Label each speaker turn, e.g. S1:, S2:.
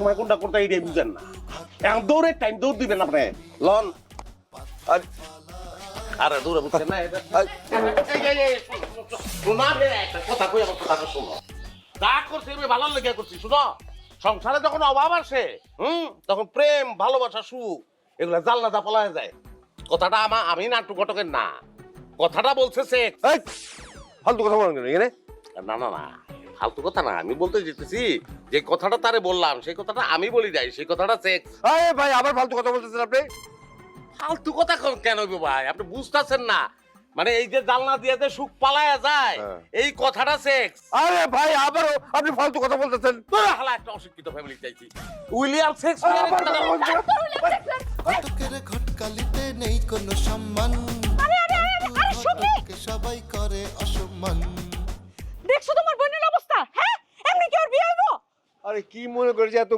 S1: সময় কোনটা কোনটা এটাই বুঝেন না। এখন দৌড়ের টাইম দৌড় দিবেন আপনি। লন।
S2: আর
S1: দৌড়ে বুঝছেন না শোনো, কথা কই আমার শোনো। যা ভালো লেগে করছি সংসারে যখন অভাব আসে হুম তখন প্রেম ভালোবাসা এগুলা যায়। কথাটা আমার আমি নাট্টু ঘটকের না। কথাটা বলছে
S2: কথা
S1: না না না। ফালতু কথা না আমি বলতে যেতেছি যে কথাটা তারে বললাম সেই কথাটা আমি বলি যাই সেই কথাটা সেক্স
S2: আরে ভাই আবার ফালতু কথা বলতেছেন আপনি?
S1: ফালতু কথা কেন হইবে ভাই? আপনি বুঝতেছেন না। মানে এই যে জানলা দিয়ে যে সুখ পালায়া যায়
S2: হ্যাঁ।
S1: এই কথাটা সেক্স
S2: আরে ভাই আবারও আপনি ফালতু কথা বলতেছেন।
S1: হালা একটা অশিক্ষিত ফ্যামিলি চাইছি। উইলিয়াম সেক্স
S3: ঘটকের ঘটকালিতে নেই কোনো সম্মান। ঘটককে সবাই করে অসম্মান।
S2: আরে কি মনে করেছে এত